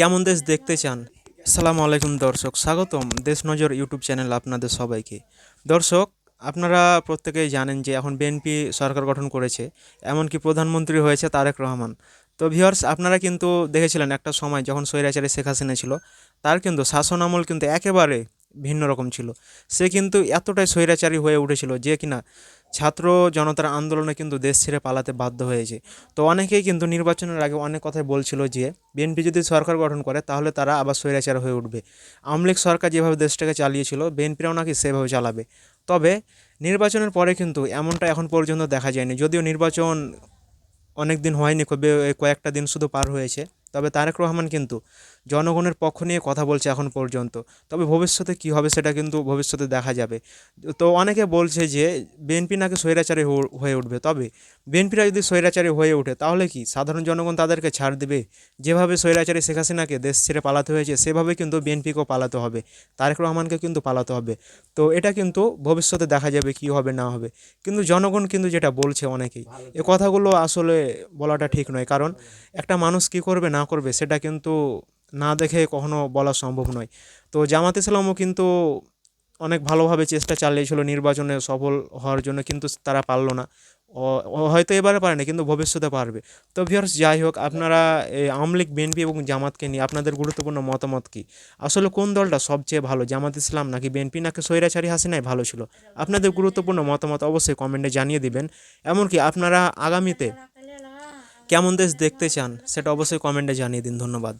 কেমন দেশ দেখতে চান? আসসালামু আলাইকুম দর্শক, স্বাগতম দেশ নজর ইউটিউব চ্যানেল আপনাদের সবাইকে। দর্শক, আপনারা প্রত্যেকেই জানেন যে এখন বিএনপি সরকার গঠন করেছে, এমনকি প্রধানমন্ত্রী হয়েছে তারেক রহমান। তো ভিউয়ার্স, আপনারা কিন্তু দেখেছিলেন একটা সময় যখন স্বৈরাচারী শেখ হাসিনা ছিল, তার কিন্তু শাসন আমল কিন্তু একেবারে ভিন্ন রকম ছিল। সে কিন্তু এতটাই স্বৈরাচারী হয়ে উঠেছিল যে কিনা ছাত্র জনতার আন্দোলনে কিন্তু দেশ ছেড়ে পালাতে বাধ্য হয়েছে। তো অনেকেই কিন্তু নির্বাচনের আগে অনেক কথাই বলছিল যে, বিএনপি যদি সরকার গঠন করে, তাহলে তারা আবার স্বৈরাচার হয়ে উঠবে। আওয়ামী লীগ সরকার যেভাবে দেশটাকে চালিয়েছিল, বিএনপিরাও নাকি সেভাবে চালাবে। তবে নির্বাচনের পরে কিন্তু এমনটা এখন পর্যন্ত দেখা যায়নি। যদিও নির্বাচন অনেক দিন হয়নি কবে কয়েকটা দিন শুধু পার হয়েছে, তবে তারেক রহমান কিন্তু জনগণের পক্ষ নিয়ে কথা বলছে এখন পর্যন্ত। তবে ভবিষ্যতে কী হবে সেটা কিন্তু ভবিষ্যতে দেখা যাবে। তো অনেকে বলছে যে, বিএনপি নাকি স্বৈরাচারী হয়ে উঠবে। তবে বিএনপিরা যদি স্বৈরাচারী হয়ে ওঠে, তাহলে কি সাধারণ জনগণ তাদেরকে ছাড় দেবে? যেভাবে স্বৈরাচারী শেখ হাসিনাকে দেশ ছেড়ে পালাতে হয়েছে, সেভাবে কিন্তু বিএনপিকেও পালাতে হবে। তারেক রহমানকে কিন্তু পালাতে হবে। তো এটা কিন্তু ভবিষ্যতে দেখা যাবে কী হবে, না হবে। কিন্তু জনগণ কিন্তু যেটা বলছে অনেকেই, এ কথাগুলো আসলে বলাটা ঠিক নয়। কারণ একটা মানুষ কী করবে, না করবে, সেটা কিন্তু না দেখে কখনো বলা সম্ভব নয়। তো জামাত ইসলামও কিন্তু অনেক ভালোভাবে চেষ্টা চালিয়েছিল নির্বাচনে সফল হওয়ার জন্য, কিন্তু তারা পারল না। হয়তো এবারে পারেনি কিন্তু ভবিষ্যতে পারবে। তো ভিউয়ার্স যাই হোক, আপনারা আওয়ামী লীগ, বিএনপি এবং জামাতকে নিয়ে আপনাদের গুরুত্বপূর্ণ মতামত কি? আসলে কোন দলটা সবচেয়ে ভালো, জামাত ইসলাম নাকি বিএনপি, নাকি স্বৈরাচারী হাসিনাই ভালো ছিল? আপনাদের গুরুত্বপূর্ণ মতামত অবশ্যই কমেন্টে জানিয়ে দিবেন। এমনকি আপনারা আগামীতে কেমন দেশ দেখতে চান, সেটা অবশ্যই কমেন্টে জানিয়ে দিন। ধন্যবাদ।